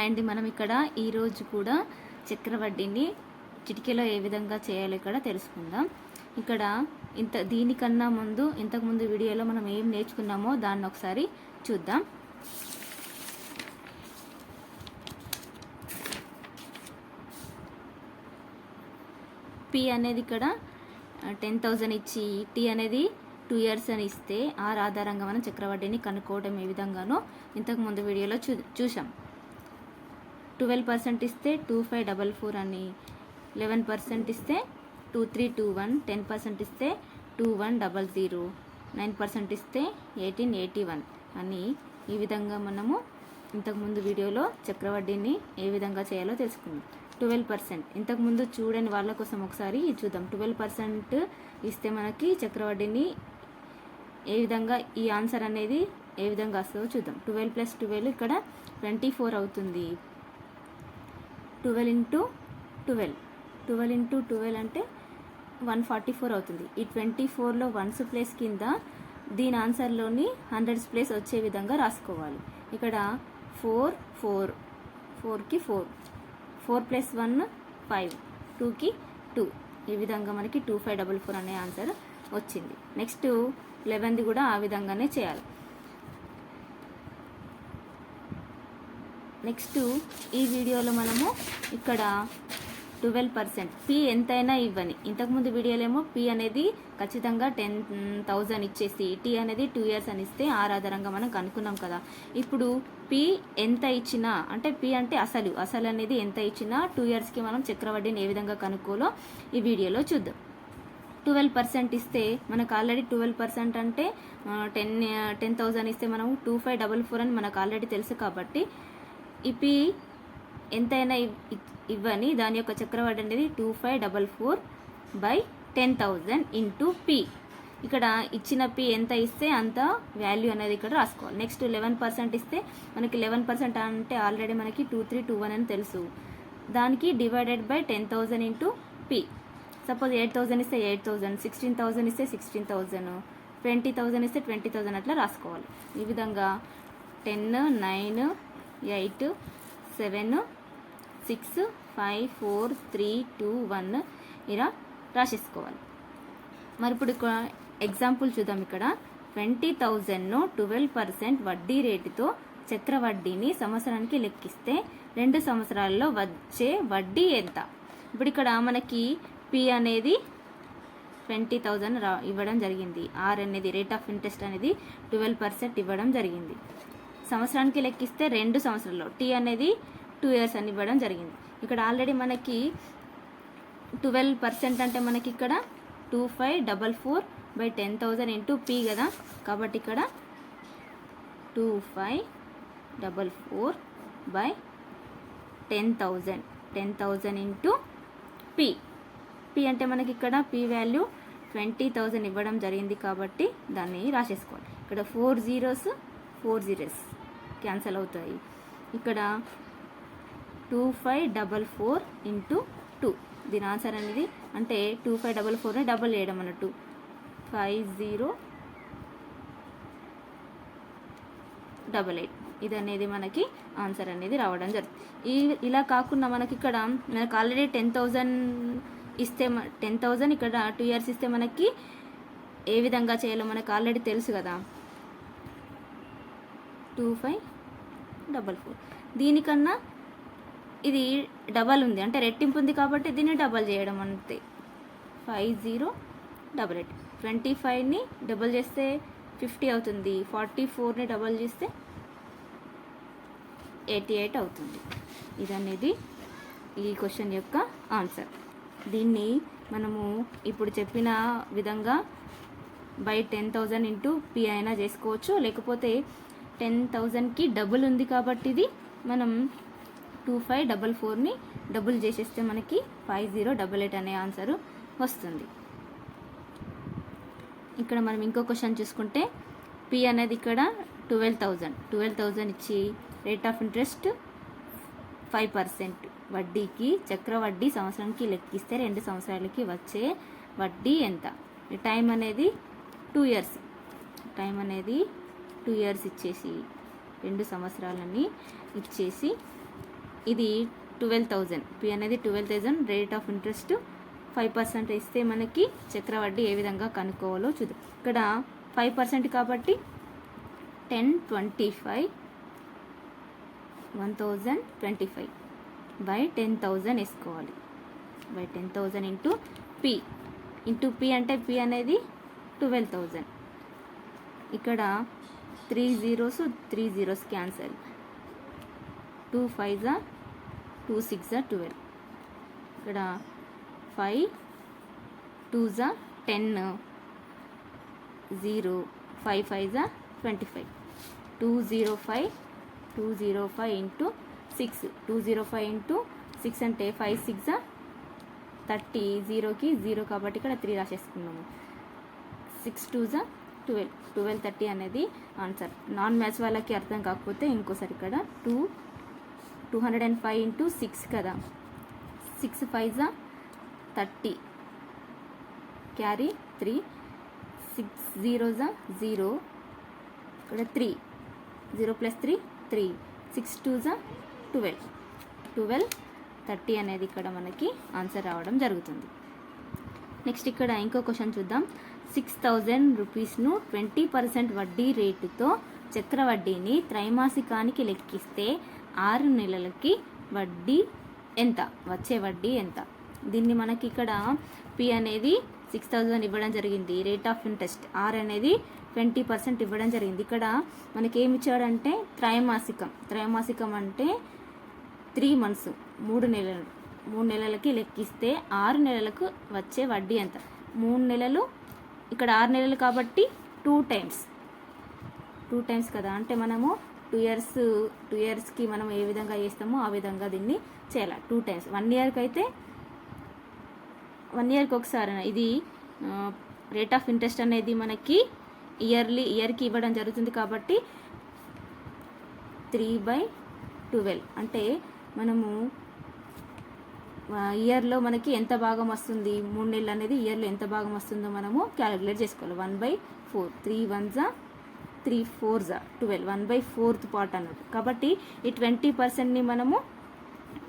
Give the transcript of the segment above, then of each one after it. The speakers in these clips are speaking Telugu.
అండ్ మనం ఇక్కడ ఈరోజు కూడా చక్రవడ్డీని చిటికెలో ఏ విధంగా చేయాలో ఇక్కడ తెలుసుకుందాం. ఇక్కడ ఇంత దీనికన్నా ముందు ఇంతకుముందు వీడియోలో మనం ఏం నేర్చుకున్నామో దాన్ని ఒకసారి చూద్దాం. పి అనేది ఇక్కడ టెన్ థౌజండ్ ఇచ్చి టీ అనేది టూ ఇయర్స్ అని ఇస్తే ఆర్ ఆధారంగా మనం చక్రవడ్డీని కనుక్కోవడం ఏ విధంగానో ఇంతకుముందు వీడియోలో చూ చూసాం ట్వెల్వ్ పర్సెంట్ ఇస్తే టూ ఫైవ్ డబల్ ఫోర్ అని లెవెన్ పర్సెంట్ ఇస్తే two three two one ten percent ఇస్తే two one double zero nine percent ఇస్తే ఎయిటీన్ ఎయిటీ వన్ అని ఈ విధంగా మనము ఇంతకుముందు వీడియోలో చక్రవడ్డీని ఏ విధంగా చేయాలో తెలుసుకుందాం. Twelve percent. ఇంతకుముందు చూడని వాళ్ళ కోసం ఒకసారి చూద్దాం. ట్వెల్వ్ పర్సెంట్ ఇస్తే మనకి చక్రవడ్డీని ఏ విధంగా ఈ ఆన్సర్ అనేది ఏ విధంగా వస్తుందో చూద్దాం. ట్వెల్వ్ ప్లస్ ట్వెల్వ్ ఇక్కడ ట్వంటీ ఫోర్ అవుతుంది. Twelve into twelve twelve into twelve అంటే వన్ ఫార్టీ ఫోర్ అవుతుంది. ఈ ట్వంటీ ఫోర్లో వన్స్ ప్లేస్ కింద దీని ఆన్సర్లోని హండ్రెడ్స్ ప్లేస్ వచ్చే విధంగా రాసుకోవాలి. ఇక్కడ ఫోర్ ఫోర్ ఫోర్కి four four plus one five టూకి టూ ఈ విధంగా మనకి టూ ఫైవ్ డబల్ ఫోర్ అనే ఆన్సర్ వచ్చింది. నెక్స్ట్ లెవెన్ది కూడా ఆ విధంగానే చేయాలి. నెక్స్ట్ ఈ వీడియోలో మనము ఇక్కడ ట్వెల్వ్ పర్సెంట్. పి ఎంతైనా ఇవ్వని. ఇంతకుముందు వీడియోలో ఏమో పి అనేది ఖచ్చితంగా టెన్ థౌజండ్ ఇచ్చేసి టీ అనేది టూ ఇయర్స్ అని ఇస్తే ఆర్ ఆధారంగా మనం కనుక్కున్నాం కదా. ఇప్పుడు పి ఎంత ఇచ్చినా అంటే పి అంటే అసలు అసలు అనేది ఎంత ఇచ్చినా టూ ఇయర్స్కి మనం చక్రవడ్డీని ఏ విధంగా కనుక్కోలో ఈ వీడియోలో చూద్దాం. ట్వెల్వ్ పర్సెంట్ ఇస్తే మనకు ఆల్రెడీ ట్వెల్వ్ పర్సెంట్ అంటే టెన్ టెన్ థౌజండ్ ఇస్తే మనం టూ ఫైవ్ డబల్ ఫోర్ అని మనకు ఆల్రెడీ తెలుసు కాబట్టి ఇపి ఎంతైనా ఇవ్- ఇ- ఇవ్వని దాని యొక్క చక్రవడ్డీ అనేది two five double four by ten thousand into P. ఇక్కడ ఇచ్చిన పి ఎంత ఇస్తే అంత వాల్యూ అనేది ఇక్కడ రాసుకోవాలి నెక్స్ట్ లెవెన్ పర్సెంట్ ఇస్తే మనకి లెవెన్ పర్సెంట్ అంటే ఆల్రెడీ మనకి టూ త్రీ టూ వన్ అని తెలుసు. దానికి divided by ten thousand into P. Suppose eight thousand ఇస్తే ఎయిట్ థౌజండ్ సిక్స్టీన్ థౌజండ్ ఇస్తే సిక్స్టీన్ థౌజండ్ ట్వంటీ థౌజండ్ ఇస్తే ట్వంటీ థౌజండ్ అట్లా రాసుకోవాలి. ఈ విధంగా ten nine eight seven six five four three two one ఇలా రాసేసుకోవాలి. మరి ఇప్పుడు ఎగ్జాంపుల్ చూద్దాం ఇక్కడ. ట్వంటీ థౌజండ్ను ట్వెల్వ్ పర్సెంట్ వడ్డీ రేటుతో చక్రవడ్డీని సంవత్సరానికి లెక్కిస్తే రెండు సంవత్సరాల్లో వచ్చే వడ్డీ ఎంత? ఇప్పుడు ఇక్కడ మనకి పి అనేది ట్వంటీ థౌజండ్ రా ఇవ్వడం జరిగింది. ఆర్ అనేది రేట్ ఆఫ్ ఇంట్రెస్ట్ అనేది ట్వెల్వ్ పర్సెంట్ ఇవ్వడం జరిగింది. సంవత్సరానికి లెక్కిస్తే రెండు సంవత్సరాల్లో. టీ అనేది టూ ఇయర్స్ అని ఇవ్వడం జరిగింది. ఇక్కడ ఆల్రెడీ మనకి ట్వెల్వ్ పర్సెంట్ అంటే మనకి ఇక్కడ two five double four by ten thousand into P కదా. కాబట్టి ఇక్కడ two five double four by ten thousand ten thousand into P P అంటే మనకి ఇక్కడ పీ వాల్యూ ట్వంటీ థౌజండ్ ఇవ్వడం జరిగింది కాబట్టి దాన్ని రాసేసుకోండి ఇక్కడ four zeros four zeros cancel అవుతాయి. ఇక్కడ two five double four into two. దీని ఆన్సర్ అనేది అంటే టూ ఫైవ్ డబల్ ఫోర్ని డబల్ చేయడం అన్నట్టు. Five zero double eight. ఇది అనేది మనకి ఆన్సర్ అనేది రావడం జరుగుతుంది. ఈ ఇలా కాకుండా మనకి ఇక్కడ మనకు ఆల్రెడీ టెన్ థౌజండ్ ఇస్తే టెన్ థౌజండ్ ఇక్కడ టూ ఇయర్స్ ఇస్తే మనకి ఏ విధంగా చేయాలో మనకు ఆల్రెడీ తెలుసు కదా. Two five double four. దీనికన్నా ఇది డబల్ ఉంది. అంటే రెట్టింపు ఉంది కాబట్టి దీన్ని డబల్ చేయడం అంతే. Five zero double eight. Twenty ఫైవ్ని double చేస్తే ఫిఫ్టీ అవుతుంది. ఫార్టీ ఫోర్ని డబల్ చేస్తే ఎయిటీ ఎయిట్ అవుతుంది. ఇది అనేది ఈ క్వశ్చన్ యొక్క ఆన్సర్. దీన్ని మనము ఇప్పుడు చెప్పిన విధంగా by ten thousand into P అయినా చేసుకోవచ్చు. లేకపోతే టెన్ థౌజండ్కి డబుల్ ఉంది కాబట్టి ఇది మనం టూ ఫైవ్ డబల్ ఫోర్ని డబుల్ చేసేస్తే మనకి ఫైవ్ జీరో డబల్ ఎయిట్ అనే ఆన్సర్ వస్తుంది. ఇక్కడ మనం ఇంకో క్వశ్చన్ చూసుకుంటే పి అనేది ఇక్కడ ట్వెల్వ్ థౌజండ్ ట్వెల్వ్ థౌజండ్ ఇచ్చి rate of interest five percent వడ్డీకి చక్రవడ్డీ సంవత్సరానికి లెక్కిస్తే రెండు సంవత్సరాలకి వచ్చే వడ్డీ ఎంత? టైం అనేది టూ ఇయర్స్ టైం అనేది టూ ఇయర్స్ ఇచ్చేసి రెండు సంవత్సరాలని ఇచ్చేసి ఇది ట్వెల్వ్ థౌజండ్. పి అనేది twelve thousand. Rate of interest five percent ఇస్తే మనకి చక్రవడ్డీ ఏ విధంగా కనుక్కోవాలో చూద్దాం. ఇక్కడ ఫైవ్ పర్సెంట్ కాబట్టి ten twenty five one thousand twenty five by ten thousand వేసుకోవాలి. By ten thousand into P into P అంటే పి అనేది ట్వెల్వ్ థౌజండ్. ఇక్కడ three zeros three zeros cancel. Two five జా టూ సిక్స్ జా ట్వెల్వ్. ఇక్కడ ఫైవ్ టూ జా టెన్. జీరో ఫైవ్ ఫైవ్ జా twenty five. Two zero five two zero five into six. Two zero five into six అంటే ఫైవ్ సిక్స్ థర్టీ. జీరోకి జీరో కాబట్టి ఇక్కడ త్రీ రాసేసుకున్నాము. సిక్స్ టూ జా ట్వెల్వ్ ట్వెల్వ్ థర్టీ అనేది ఆన్సర్. నాన్ మ్యాథ్స్ వాళ్ళకి అర్థం కాకపోతే ఇంకోసారి ఇక్కడ two two hundred and five into six కదా. సిక్స్ ఫైవ్ జా thirty. Carry three. Six zero జా జీరో. ఇక్కడ three. Zero plus three three. Six two జా ట్వెల్వ్. ట్వెల్వ్ థర్టీ అనేది ఇక్కడ మనకి ఆన్సర్ రావడం జరుగుతుంది. నెక్స్ట్ ఇక్కడ ఇంకో క్వశ్చన్ చూద్దాం. సిక్స్ థౌజండ్ రూపీస్ను ట్వంటీ పర్సెంట్ వడ్డీ రేటుతో చక్రవడ్డీని త్రైమాసికానికి లెక్కిస్తే ఆరు నెలలకి వడ్డీ ఎంత? వచ్చే వడ్డీ ఎంత? దీన్ని మనకి ఇక్కడ పి అనేది సిక్స్ థౌజండ్ ఇవ్వడం జరిగింది. రేట్ ఆఫ్ ఇంట్రెస్ట్ ఆర్ అనేది ట్వంటీ పర్సెంట్ ఇవ్వడం జరిగింది. ఇక్కడ మనకి ఏమి ఇచ్చాడంటే త్రైమాసికం. త్రైమాసికం అంటే త్రీ మంత్స్ మూడు నెలలు. మూడు నెలలకి లెక్కిస్తే ఆరు నెలలకు వచ్చే వడ్డీ ఎంత? మూడు నెలలు ఇక్కడ ఆరు నెలలు కాబట్టి టూ టైమ్స్. టూ టైమ్స్ కదా. అంటే మనము టూ ఇయర్స్ టూ ఇయర్స్కి మనం ఏ విధంగా చేస్తామో ఆ విధంగా దీన్ని చేయాలి. Two times. వన్ ఇయర్కి అయితే వన్ ఇయర్కి ఒకసారి ఇది రేట్ ఆఫ్ ఇంట్రెస్ట్ అనేది మనకి ఇయర్లీ ఇయర్కి ఇవ్వడం జరుగుతుంది కాబట్టి త్రీ బై ట్వెల్వ్. అంటే మనము ఇయర్లో మనకి ఎంత భాగం వస్తుంది? మూడు నెలలు అనేది ఇయర్లో ఎంత భాగం వస్తుందో మనము క్యాలిక్యులేట్ చేసుకోవాలి. One by four three one జా త్రీ ఫోర్ జా twelve one by fourth part అన్నట్టు కాబట్టి ఈ ట్వంటీ పర్సెంట్ని మనము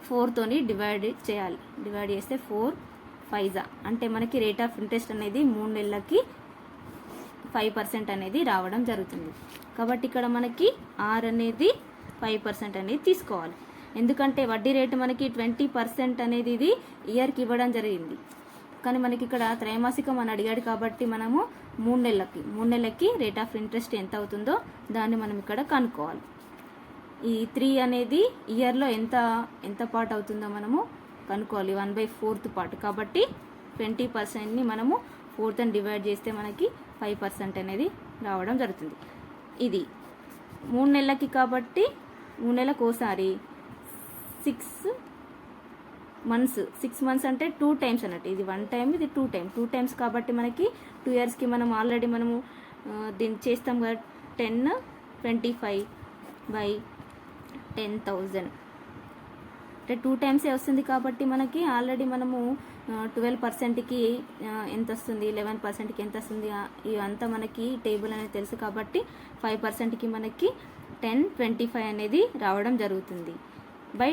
ఫోర్తోని డివైడ్ చేయాలి. డివైడ్ చేస్తే ఫోర్ ఫైవ్ జా అంటే మనకి రేట్ ఆఫ్ ఇంట్రెస్ట్ అనేది మూడు నెలలకి ఫైవ్ పర్సెంట్ అనేది రావడం జరుగుతుంది. కాబట్టి ఇక్కడ మనకి ఆర్ అనేది ఫైవ్ పర్సెంట్ అనేది తీసుకోవాలి. ఎందుకంటే వడ్డీ రేటు మనకి ట్వంటీ పర్సెంట్ అనేది ఇది ఇయర్కి ఇవ్వడం జరిగింది. కానీ మనకి ఇక్కడ త్రైమాసికం అని అడిగాడు కాబట్టి మనము మూడు నెలలకి మూడు నెలలకి రేట్ ఆఫ్ ఇంట్రెస్ట్ ఎంత అవుతుందో దాన్ని మనం ఇక్కడ కనుక్కోవాలి. ఈ త్రీ అనేది ఇయర్లో ఎంత ఎంత పార్ట్ అవుతుందో మనము కనుక్కోవాలి. వన్ బై ఫోర్త్ పార్ట్ కాబట్టి ట్వంటీ పర్సెంట్ని మనము ఫోర్త్ అని డివైడ్ చేస్తే మనకి ఫైవ్ పర్సెంట్ అనేది రావడం జరుగుతుంది. ఇది మూడు నెలలకి కాబట్టి మూడు నెలలకు ఒకసారి సిక్స్ మంత్స్ సిక్స్ మంత్స్ అంటే టూ టైమ్స్ అన్నట్టు. ఇది వన్ టైం ఇది టూ టైం టూ టైమ్స్ కాబట్టి మనకి టూ ఇయర్స్కి మనం ఆల్రెడీ మనము దీన్ని చేస్తాం కదా ten twenty five by ten thousand అంటే టూ టైమ్సే వస్తుంది కాబట్టి మనకి ఆల్రెడీ మనము ట్వెల్వ్ పర్సెంట్కి ఎంత వస్తుంది? లెవెన్ పర్సెంట్కి ఎంత వస్తుంది? ఇవంతా మనకి టేబుల్ అనేది తెలుసు కాబట్టి ఫైవ్ పర్సెంట్కి మనకి టెన్ ట్వంటీ ఫైవ్ అనేది రావడం జరుగుతుంది. By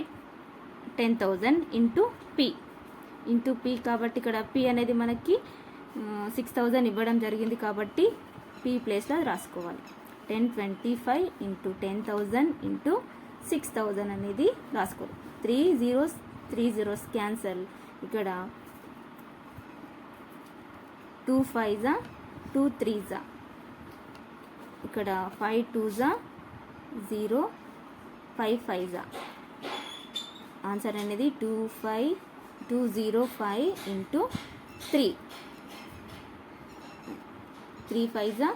ten thousand into P. Into P కాబట్టి ఇక్కడ పి అనేది మనకి సిక్స్ థౌజండ్ ఇవ్వడం జరిగింది కాబట్టి పి ప్లేస్లో రాసుకోవాలి. Ten twenty five into ten thousand into six thousand అనేది రాసుకోవాలి. Three zeros three zeros cancel. ఇక్కడ టూ ఫైవ్ జా టూ త్రీ జా. ఇక్కడ ఫైవ్ టూ జా జీరో ఫైవ్ ఫైవ్ జా. ఆన్సర్ అనేది two five two zero five into three. Three five జా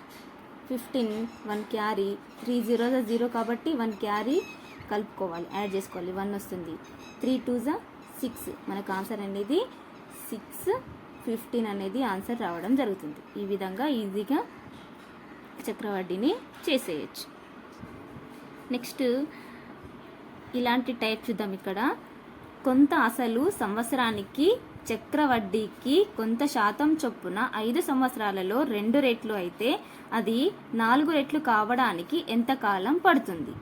fifteen. One carry. Three zero జా జీరో కాబట్టి వన్ క్యారీ కలుపుకోవాలి యాడ్ చేసుకోవాలి. వన్ వస్తుంది. త్రీ టూ జా సిక్స్. మనకు ఆన్సర్ అనేది సిక్స్ ఫిఫ్టీన్ అనేది ఆన్సర్ రావడం జరుగుతుంది. ఈ విధంగా ఈజీగా చక్రవడ్డీని చేసేయచ్చు. నెక్స్ట్ ఇలాంటి టైప్ చూద్దాం ఇక్కడ. కొంత అసలు సంవత్సరానికి చక్రవడ్డీకి కొంత శాతం చొప్పున ఐదు సంవత్సరాలలో రెండు రెట్లు అయితే అది నాలుగు రెట్లు కావడానికి ఎంత కాలం పడుతుంది?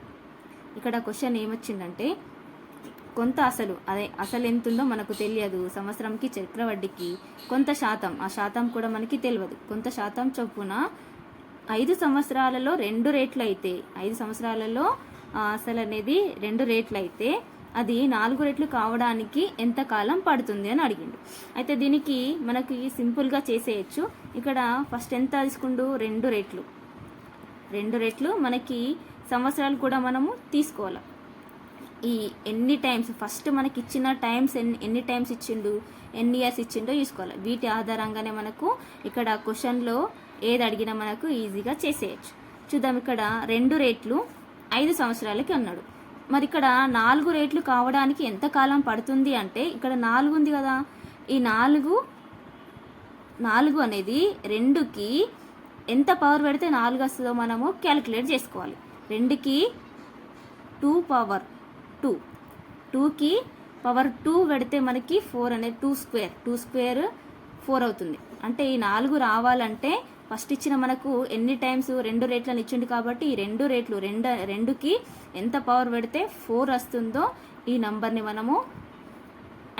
ఇక్కడ క్వశ్చన్ ఏమొచ్చిందంటే కొంత అసలు అదే అసలు ఎంత ఉందో మనకు తెలియదు. సంవత్సరంకి చక్రవడ్డీకి కొంత శాతం ఆ శాతం కూడా మనకి తెలియదు. కొంత శాతం చొప్పున ఐదు సంవత్సరాలలో రెండు రేట్లు అయితే ఐదు సంవత్సరాలలో అసలు అనేది రెండు రేట్లు అయితే అది నాలుగు రెట్లు కావడానికి ఎంత కాలం పడుతుంది అని అడిగిండు. అయితే దీనికి మనకి సింపుల్గా చేసేయచ్చు. ఇక్కడ ఫస్ట్ ఎంత తీసుకుండు? రెండు రెట్లు. రెండు రెట్లు మనకి సంవత్సరాలు కూడా మనము తీసుకోవాలి. ఈ ఎన్ని టైమ్స్ ఫస్ట్ మనకి ఇచ్చిన టైమ్స్ ఎన్ని ఎన్ని టైమ్స్ ఇచ్చిండు ఎన్ని ఇయర్స్ ఇచ్చిండో చూసుకోవాలి. వీటి ఆధారంగానే మనకు ఇక్కడ క్వశ్చన్లో ఏది అడిగినా మనకు ఈజీగా చేసేయచ్చు. చూద్దాం ఇక్కడ రెండు రేట్లు ఐదు సంవత్సరాలకి అన్నాడు. మరి ఇక్కడ నాలుగు రేట్లు కావడానికి ఎంత కాలం పడుతుంది అంటే ఇక్కడ నాలుగు ఉంది కదా. ఈ నాలుగు నాలుగు అనేది రెండుకి ఎంత పవర్ పెడితే నాలుగు వస్తుందో మనము క్యాలిక్యులేట్ చేసుకోవాలి. రెండుకి టూ పవర్ టూ టూకి పవర్ టూ పెడితే మనకి ఫోర్ అనేది two square two square four అవుతుంది. అంటే ఈ నాలుగు రావాలంటే ఫస్ట్ ఇచ్చిన మనకు ఎన్ని టైమ్స్ రెండు రేట్లను ఇచ్చిండు కాబట్టి ఈ రెండు రేట్లు రెండు రెండుకి ఎంత పవర్ పెడితే ఫోర్ వస్తుందో ఈ నంబర్ని మనము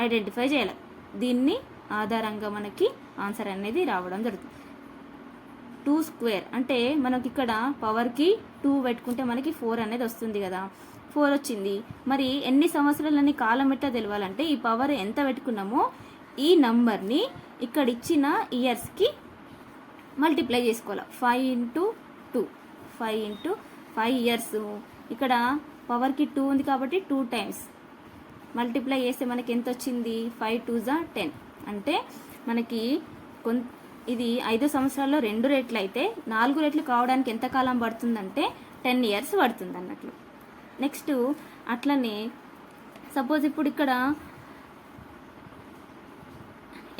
ఐడెంటిఫై చేయాలి. దీన్ని ఆధారంగా మనకి ఆన్సర్ అనేది రావడం జరుగుతుంది. టూ స్క్వేర్ అంటే మనకి ఇక్కడ పవర్కి టూ పెట్టుకుంటే మనకి ఫోర్ అనేది వస్తుంది కదా. ఫోర్ వచ్చింది. మరి ఎన్ని సంవత్సరాలని కాలం ఎట్లా తెలవాలంటే ఈ పవర్ ఎంత పెట్టుకున్నామో ఈ నంబర్ని ఇక్కడ ఇచ్చిన ఇయర్స్కి మల్టిప్లై చేసుకోవాలి. Five into two five into five years ఇక్కడ పవర్కి టూ ఉంది కాబట్టి టూ టైమ్స్ మల్టిప్లై చేస్తే మనకి ఎంత వచ్చింది? ఫైవ్ టూ జా టెన్ అంటే మనకి కొన్ ఇది ఐదు సంవత్సరాల్లో రెండు రెట్లు అయితే నాలుగు రెట్లు కావడానికి ఎంత కాలం పడుతుందంటే టెన్ ఇయర్స్ పడుతుంది అన్నట్లు. నెక్స్ట్ అట్లనే సపోజ్ ఇప్పుడు ఇక్కడ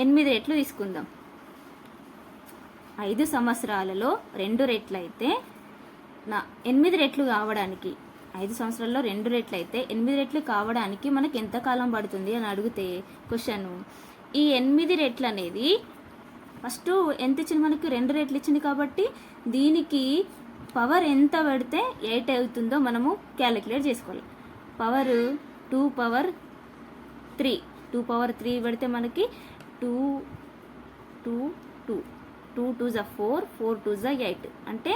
ఎనిమిది రెట్లు తీసుకుందాం. ఐదు సంవత్సరాలలో రెండు రెట్లు అయితే నా ఎనిమిది రెట్లు కావడానికి ఐదు సంవత్సరాల్లో రెండు రెట్లు అయితే ఎనిమిది రెట్లు కావడానికి మనకి ఎంతకాలం పడుతుంది అని అడిగితే క్వశ్చన్. ఈ ఎనిమిది రెట్లు అనేది ఫస్ట్ ఎంత ఇచ్చింది మనకి? రెండు రెట్లు ఇచ్చింది కాబట్టి దీనికి పవర్ ఎంత పెడితే ఎయిట్ అవుతుందో మనము క్యాలిక్యులేట్ చేసుకోవాలి. Power two power three two power three పెడితే మనకి two two two. Two two జ ఫోర్ ఫోర్ టూ జ ఎయిట్. అంటే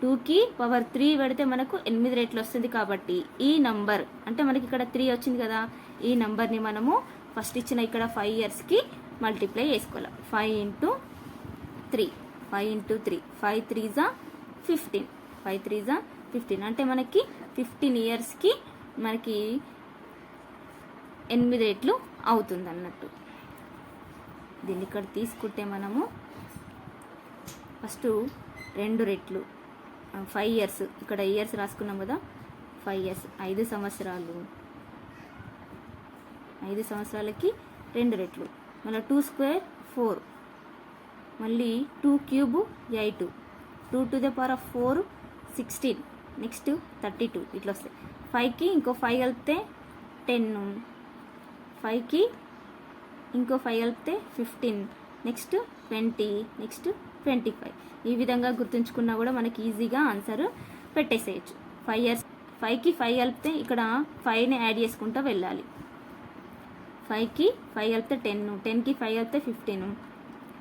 టూకి పవర్ త్రీ పెడితే మనకు ఎనిమిది రేట్లు వస్తుంది కాబట్టి ఈ నంబర్ అంటే మనకి ఇక్కడ త్రీ వచ్చింది కదా ఈ నంబర్ని మనము ఫస్ట్ ఇచ్చిన ఇక్కడ ఫైవ్ ఇయర్స్కి మల్టిప్లై చేసుకోవాలి. Five into three five into three five three జా ఫిఫ్టీన్ ఫైవ్ త్రీ జా ఫిఫ్టీన్ అంటే మనకి ఫిఫ్టీన్ ఇయర్స్కి మనకి ఎనిమిది రేట్లు అవుతుంది అన్నట్టు దీన్ని ఇక్కడ తీసుకుంటే మనము ఫస్ట్ రెండు రెట్లు. ఫైవ్ ఇయర్స్ ఇక్కడ ఇయర్స్ రాసుకున్నాం కదా? ఫైవ్ ఇయర్స్ ఐదు సంవత్సరాలు. ఐదు సంవత్సరాలకి రెండు రెట్లు. మళ్ళీ టూ స్క్వేర్ ఫోర్ మళ్ళీ two cube eight two to the power of four sixteen next thirty two ఇట్లా వస్తాయి. ఫైవ్కి ఇంకో ఫైవ్ కలిపితే టెన్ ఫైవ్కి ఇంకో ఫైవ్ కలిపితే fifteen next twenty next twenty five. ఈ విధంగా గుర్తుంచుకున్నా కూడా మనకి ఈజీగా ఆన్సర్ పెట్టేసేయచ్చు. ఫైవ్ ఇయర్స్ ఫైవ్కి ఫైవ్ కలిపితే ఇక్కడ ఫైవ్ని యాడ్ చేసుకుంటూ వెళ్ళాలి. ఫైవ్కి ఫైవ్ కలిపితే టెన్ టెన్కి ఫైవ్ కలిపితే ఫిఫ్టీన్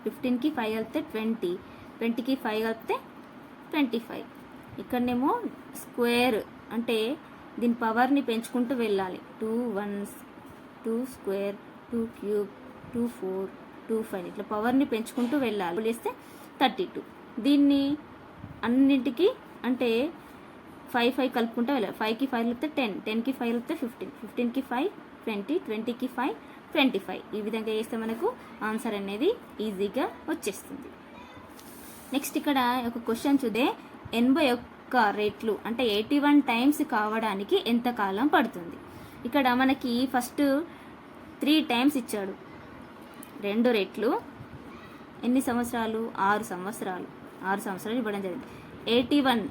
ఫిఫ్టీన్కి ఫైవ్ కలిపితే ట్వంటీ ట్వంటీకి ఫైవ్ కలిపితే ట్వంటీ ఫైవ్ ఇక్కడనేమో స్క్వేర్ అంటే దీని పవర్ని పెంచుకుంటూ వెళ్ళాలి. Two once two square two cube two four two five ఇట్లా పవర్ని పెంచుకుంటూ వెళ్ళాలి. వేస్తే థర్టీ టూ. దీన్ని అన్నింటికి అంటే ఫైవ్ ఫైవ్ కలుపుకుంటే వెళ్ళాలి. ఫైవ్కి ఫైవ్ కలిపితే టెన్ టెన్కి ఫైవ్ కలిపితే ఫిఫ్టీన్ ఫిఫ్టీన్కి ఫైవ్ ట్వంటీ ట్వంటీకి ఫైవ్ ట్వంటీ ఫైవ్. ఈ విధంగా చేస్తే మనకు ఆన్సర్ అనేది ఈజీగా వచ్చేస్తుంది. నెక్స్ట్ ఇక్కడ ఒక క్వశ్చన్ చూదే ఎనభై ఒక్క రేట్లు అంటే ఎయిటీ వన్ టైమ్స్ కావడానికి ఎంత కాలం పడుతుంది? ఇక్కడ మనకి ఫస్ట్ త్రీ టైమ్స్ ఇచ్చాడు. రెండు రెట్లు ఎన్ని సంవత్సరాలు? ఆరు సంవత్సరాలు. ఆరు సంవత్సరాలు ఇవ్వడం జరిగింది. Eighty one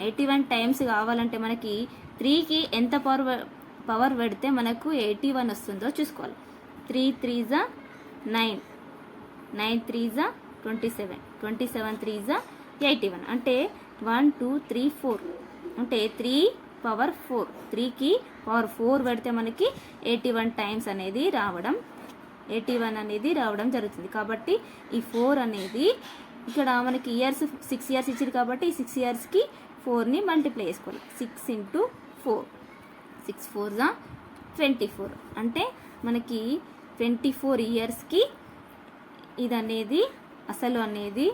eighty one times కావాలంటే మనకి త్రీకి ఎంత పవర్ పవర్ పెడితే మనకు ఎయిటీ వన్ వస్తుందో చూసుకోవాలి. త్రీ త్రీ జా నైన్ నైన్ త్రీ జా twenty seven twenty seven three జా ఎయిటీ వన్. అంటే వన్ టూ త్రీ ఫోర్. అంటే త్రీ పవర్ ఫోర్. త్రీకి పవర్ ఫోర్ పెడితే మనకి ఎయిటీ వన్ టైమ్స్ అనేది రావడం ఎయిటీ వన్ అనేది రావడం జరుగుతుంది. కాబట్టి ఈ ఫోర్ అనేది ఇక్కడ మనకి ఇయర్స్ సిక్స్ ఇయర్స్ ఇచ్చింది కాబట్టి ఈ సిక్స్ ఇయర్స్కి ఫోర్ని మల్టిప్లై చేసుకోవాలి. Six into four six four జా ట్వంటీ ఫోర్ అంటే మనకి ట్వంటీ ఫోర్ ఇయర్స్కి ఇది అనేది అసలు అనేది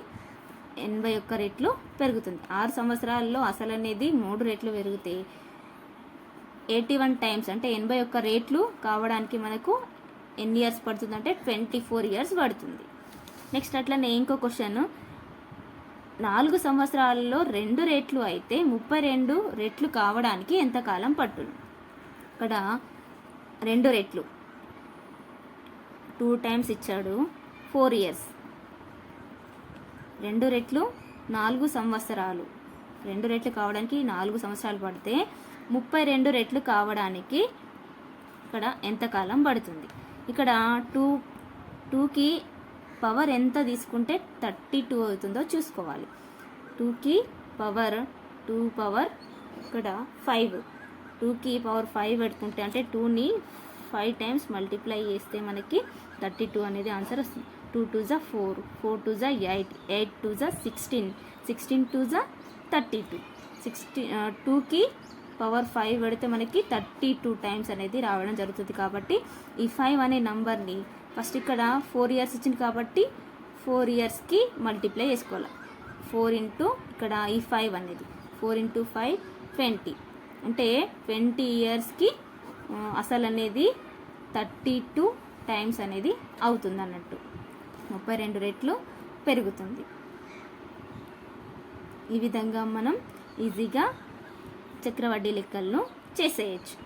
ఎనభై ఒక్క రెట్లు పెరుగుతుంది. ఆరు సంవత్సరాల్లో అసలు అనేది మూడు రెట్లు పెరిగితే ఎయిటీ వన్ టైమ్స్ అంటే ఎనభై ఒక్క రేట్లు కావడానికి మనకు ఎన్ని ఇయర్స్ పడుతుంది అంటే ట్వంటీ ఫోర్ ఇయర్స్ పడుతుంది. నెక్స్ట్ అట్లనే ఇంకో క్వశ్చన్ నాలుగు సంవత్సరాలలో రెండు రెట్లు అయితే ముప్పై రెండు రెట్లు కావడానికి ఎంత కాలం పట్టును? ఇక్కడ రెండు రెట్లు. టూ టైమ్స్ ఇచ్చాడు. ఫోర్ ఇయర్స్ రెండు రెట్లు నాలుగు సంవత్సరాలు. రెండు రెట్లు కావడానికి నాలుగు సంవత్సరాలు పడితే ముప్పై రెండు రెట్లు కావడానికి ఇక్కడ ఎంత కాలం పడుతుంది? ఇక్కడ టూ టూకి పవర్ ఎంత తీసుకుంటే థర్టీ టూ అవుతుందో చూసుకోవాలి. టూకి పవర్ టూ పవర్ ఇక్కడ ఫైవ్ టూకి పవర్ ఫైవ్ పెట్టుకుంటే అంటే టూని ఫైవ్ టైమ్స్ మల్టిప్లై చేస్తే మనకి థర్టీ టూ అనేది ఆన్సర్ వస్తుంది. టూ టూ జా ఫోర్ ఫోర్ టూ జా ఎయిట్ ఎయిట్ టూ జా సిక్స్టీన్ సిక్స్టీన్ టూ జా థర్టీ టూ సిక్స్టీ టూకి పవర్ ఫైవ్ పెడితే మనకి థర్టీ టూ టైమ్స్ అనేది రావడం జరుగుతుంది కాబట్టి ఈ ఫైవ్ అనే నంబర్ని ఫస్ట్ ఇక్కడ ఫోర్ ఇయర్స్ ఇచ్చింది కాబట్టి ఫోర్ ఇయర్స్కి మల్టిప్లై చేసుకోవాలి. ఫోర్ ఇంటూ ఇక్కడ ఈ ఫైవ్ అనేది ఫోర్ ఇంటూ ఫైవ్ ట్వంటీ. అంటే ట్వంటీ ఇయర్స్కి అసలు అనేది థర్టీ టూ టైమ్స్ అనేది అవుతుంది అన్నట్టు. ముప్పై రెండు రెట్లు పెరుగుతుంది. ఈ విధంగా మనం ఈజీగా చక్రవడ్డీ లెక్కలను చేసేయచ్చు.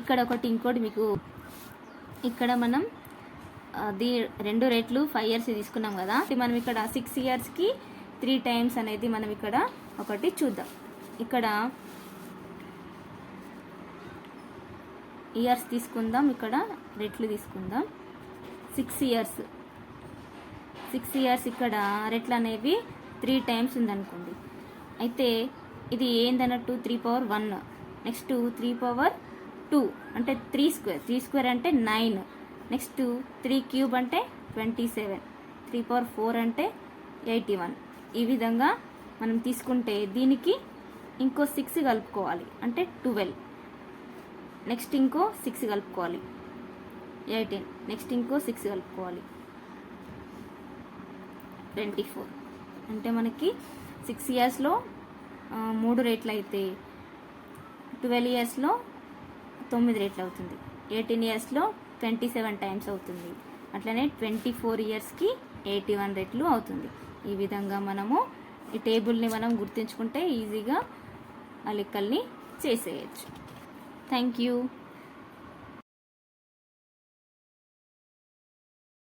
ఇక్కడ ఒకటి ఇంకోటి మీకు ఇక్కడ మనం అది రెండు రేట్లు ఫైవ్ ఇయర్స్ తీసుకున్నాం కదా. మనం ఇక్కడ సిక్స్ ఇయర్స్కి త్రీ టైమ్స్ అనేది మనం ఇక్కడ ఒకటి చూద్దాం. ఇక్కడ ఇయర్స్ తీసుకుందాం ఇక్కడ రెట్లు తీసుకుందాం. సిక్స్ ఇయర్స్ సిక్స్ ఇయర్స్ ఇక్కడ రెట్లు అనేవి త్రీ టైమ్స్ ఉందనుకోండి. అయితే ఇది ఏందన్నట్టు? Three power one. Next three power two. అంటే త్రీ స్క్వేర్. త్రీ స్క్వేర్ అంటే నైన్. నెక్స్ట్ త్రీ క్యూబ్ అంటే twenty seven. Three power four అంటే ఎయిటీ వన్. ఈ విధంగా మనం తీసుకుంటే దీనికి ఇంకో సిక్స్ కలుపుకోవాలి. అంటే ట్వెల్వ్. నెక్స్ట్ ఇంకో సిక్స్ కలుపుకోవాలి. ఎయిటీన్. నెక్స్ట్ ఇంకో సిక్స్ కలుపుకోవాలి. Twenty four. అంటే మనకి సిక్స్ ఇయర్స్లో మూడు రేట్లు అయితే ట్వెల్వ్ ఇయర్స్లో తొమ్మిది రేట్లు అవుతుంది ఎయిటీన్ ఇయర్స్లో ట్వంటీ సెవెన్ టైమ్స్ అవుతుంది. అట్లనే ట్వంటీ ఫోర్ ఇయర్స్కి ఎయిటీ వన్ రేట్లు అవుతుంది. ఈ విధంగా మనము ఈ టేబుల్ని మనం గుర్తుంచుకుంటే ఈజీగా ఆ లెక్కల్ని చేసేయచ్చు. Thank you.